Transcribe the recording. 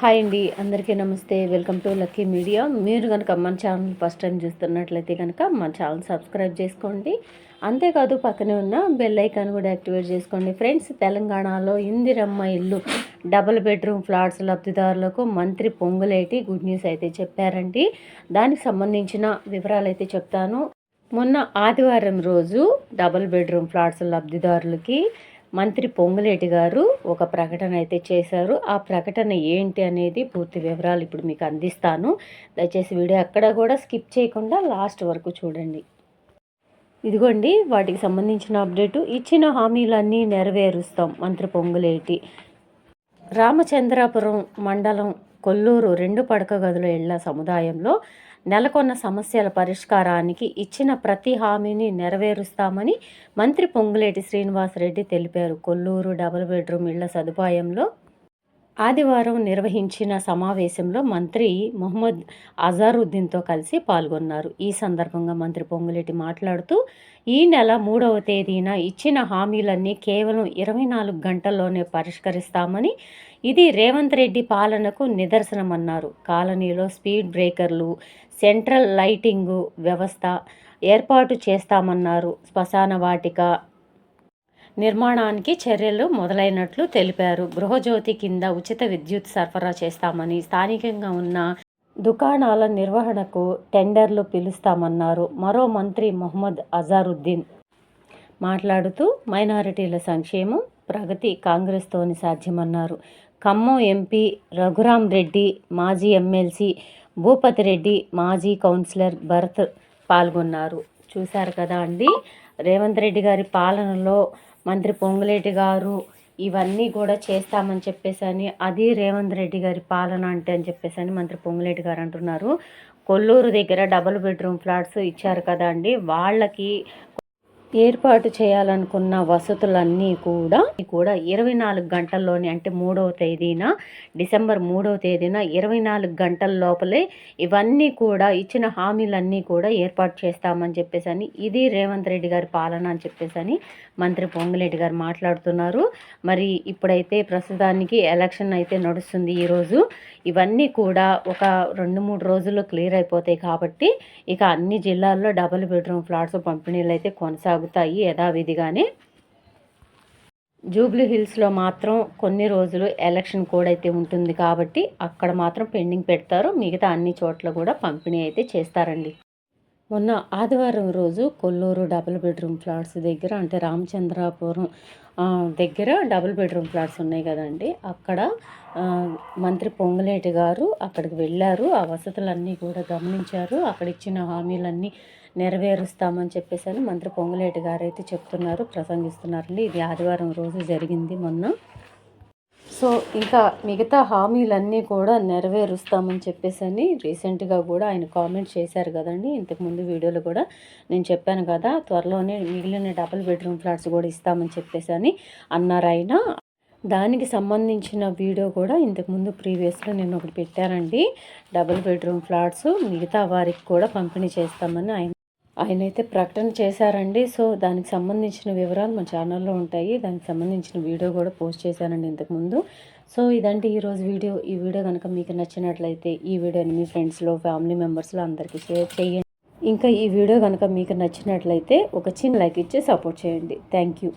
Hi అండి అందరికీ నమస్తే. Welcome to lucky media. మీరు కనుక మన ఛానల్ ఫస్ట్ టైం చూస్తున్నట్లయితే కనుక మన ఛానల్ సబ్స్క్రైబ్ చేసుకోండి. అంతేకాదు పక్కనే ఉన్న బెల్ ఐకాన్ కూడా యాక్టివేట్ చేసుకోండి. ఫ్రెండ్స్ తెలంగాణలో ఇందిరమ్మ ఇల్లు డబుల్ బెడ్రూమ్ ఫ్లాట్స్ లబ్ధిదారులకు మంత్రి పొంగులేటి గుడ్ న్యూస్ అయితే చెప్పారండి. దానికి సంబంధించిన వివరాలు అయితే చెప్తాను. మొన్న ఆదివారం రోజు డబుల్ బెడ్రూమ్ ఫ్లాట్స్ లబ్ధిదారులకి మంత్రి పొంగులేటి గారు ఒక ప్రకటన అయితే చేశారు. ఆ ప్రకటన ఏంటి అనేది పూర్తి వివరాలు ఇప్పుడు మీకు అందిస్తాను. దయచేసి వీడియో ఎక్కడ కూడా స్కిప్ చేయకుండా లాస్ట్ వరకు చూడండి. ఇదిగోండి వాటికి సంబంధించిన అప్డేటు. ఇచ్చిన హామీలన్నీ నెరవేరుస్తాం మంత్రి పొంగులేటి. రామచంద్రాపురం మండలం కొల్లూరు రెండు పడక గదుల ఇళ్ళ సముదాయంలో నెలకొన్న సమస్యల పరిష్కారానికి ఇచ్చిన ప్రతి హామీని నెరవేరుస్తామని మంత్రి పొంగులేటి శ్రీనివాసరెడ్డి తెలిపారు. కొల్లూరు డబుల్ బెడ్రూమ్ ఇళ్ళ సదుపాయంలో ఆదివారం నిర్వహించిన సమావేశంలో మంత్రి మొహమ్మద్ అజారుద్దీన్తో కలిసి పాల్గొన్నారు. ఈ సందర్భంగా మంత్రి పొంగులేటి మాట్లాడుతూ ఈ నెల మూడవ తేదీన ఇచ్చిన హామీలన్నీ కేవలం ఇరవై నాలుగు గంటల్లోనే పరిష్కరిస్తామని ఇది రేవంత్ రెడ్డి పాలనకు నిదర్శనమన్నారు. కాలనీలో స్పీడ్ బ్రేకర్లు సెంట్రల్ లైటింగు వ్యవస్థ ఏర్పాటు చేస్తామన్నారు. శ్మశాన వాటిక నిర్మాణానికి చర్యలు మొదలైనట్లు తెలిపారు. గృహజ్యోతి కింద ఉచిత విద్యుత్ సరఫరా చేస్తామని స్థానికంగా ఉన్న దుకాణాల నిర్వహణకు టెండర్లు పిలుస్తామన్నారు. మరో మంత్రి మొహమ్మద్ అజారుద్దీన్ మాట్లాడుతూ మైనారిటీల సంక్షేమం ప్రగతి కాంగ్రెస్తోని సాధ్యమన్నారు. ఖమ్మం ఎంపీ రఘురాం రెడ్డి మాజీ ఎమ్మెల్సీ భూపతి రెడ్డి మాజీ కౌన్సిలర్ భరత్ పాల్గొన్నారు. చూశారు కదా అండి? రేవంత్ రెడ్డి గారి పాలనలో మంత్రి పొంగులేటి గారు ఇవన్నీ కూడా చేస్తామని చెప్పేసి అని అది రేవంత్ రెడ్డి గారి పాలన అంటే అని చెప్పేసి అని మంత్రి పొంగులేటి గారు అంటున్నారు. కొల్లూరు దగ్గర డబుల్ బెడ్రూమ్ ఫ్లాట్స్ ఇచ్చారు కదా అండి వాళ్ళకి ఏర్పాటు చేయాలనుకున్న వసతులన్నీ కూడా కూడా ఇరవై నాలుగు గంటల్లోనే అంటే మూడవ తేదీన డిసెంబర్ మూడవ తేదీన ఇరవై నాలుగు గంటల లోపలే ఇవన్నీ కూడా ఇచ్చిన హామీలన్నీ కూడా ఏర్పాటు చేస్తామని చెప్పేసి అని ఇది రేవంత్ రెడ్డి గారి పాలన అని చెప్పేసి అని మంత్రి పొంగిరెడ్డి గారు మాట్లాడుతున్నారు. మరి ఇప్పుడైతే ప్రస్తుతానికి ఎలక్షన్ అయితే నడుస్తుంది ఈరోజు. ఇవన్నీ కూడా ఒక రెండు మూడు రోజుల్లో క్లియర్ అయిపోతాయి కాబట్టి ఇక అన్ని జిల్లాల్లో డబుల్ బెడ్రూమ్ ఫ్లాట్స్ పంపిణీలు అయితే కొనసాగు సాగుతాయి యథావిధిగానే. జూబ్లీ హిల్స్లో మాత్రం కొన్ని రోజులు ఎలక్షన్ కోడ్ అయితే ఉంటుంది కాబట్టి అక్కడ మాత్రం పెండింగ్ పెడతారు. మిగతా అన్ని చోట్ల కూడా పంపిణీ అయితే చేస్తారండి. మొన్న ఆదివారం రోజు కొల్లూరు డబుల్ బెడ్రూమ్ ఫ్లాట్స్ దగ్గర అంటే రామచంద్రాపురం దగ్గర డబుల్ బెడ్రూమ్ ఫ్లాట్స్ ఉన్నాయి కదండి. అక్కడ మంత్రి పొంగులేటి గారు అక్కడికి వెళ్ళారు. ఆ వసతులన్నీ కూడా గమనించారు. అక్కడ ఇచ్చిన హామీలన్నీ నెరవేరుస్తామని చెప్పేసి మంత్రి పొంగులేటి గారు అయితే చెప్తున్నారు ప్రసంగిస్తున్నారండి. ఇది ఆదివారం రోజు జరిగింది మొన్న. సో ఇంకా మిగతా హామీలన్నీ కూడా నెరవేరుస్తామని చెప్పేసి అని రీసెంట్గా కూడా ఆయన కామెంట్ చేశారు కదండి. ఇంతకుముందు వీడియోలో కూడా నేను చెప్పాను కదా త్వరలోనే మిగిలిన డబుల్ బెడ్రూమ్ ఫ్లాట్స్ కూడా ఇస్తామని చెప్పేసి అని అన్నారు ఆయన. దానికి సంబంధించిన వీడియో కూడా ఇంతకుముందు ప్రీవియస్లో నేను ఒకటి పెట్టానండి. డబుల్ బెడ్రూమ్ ఫ్లాట్స్ మిగతా వారికి కూడా పంపిణీ చేస్తామని ఆయన ఆయన అయితే ప్రకటన చేశారండి. సో దానికి సంబంధించిన వివరాలు మా ఛానల్లో ఉంటాయి. దానికి సంబంధించిన వీడియో కూడా పోస్ట్ చేశానండి ఇంతకుముందు. సో ఇదంటే ఈరోజు వీడియో. ఈ వీడియో కనుక మీకు నచ్చినట్లయితే ఈ వీడియోని మీ ఫ్రెండ్స్లో ఫ్యామిలీ మెంబర్స్లో అందరికీ షేర్ చేయండి. ఇంకా ఈ వీడియో కనుక మీకు నచ్చినట్లయితే ఒక చిన్న లైక్ ఇచ్చి సపోర్ట్ చేయండి. Thank you.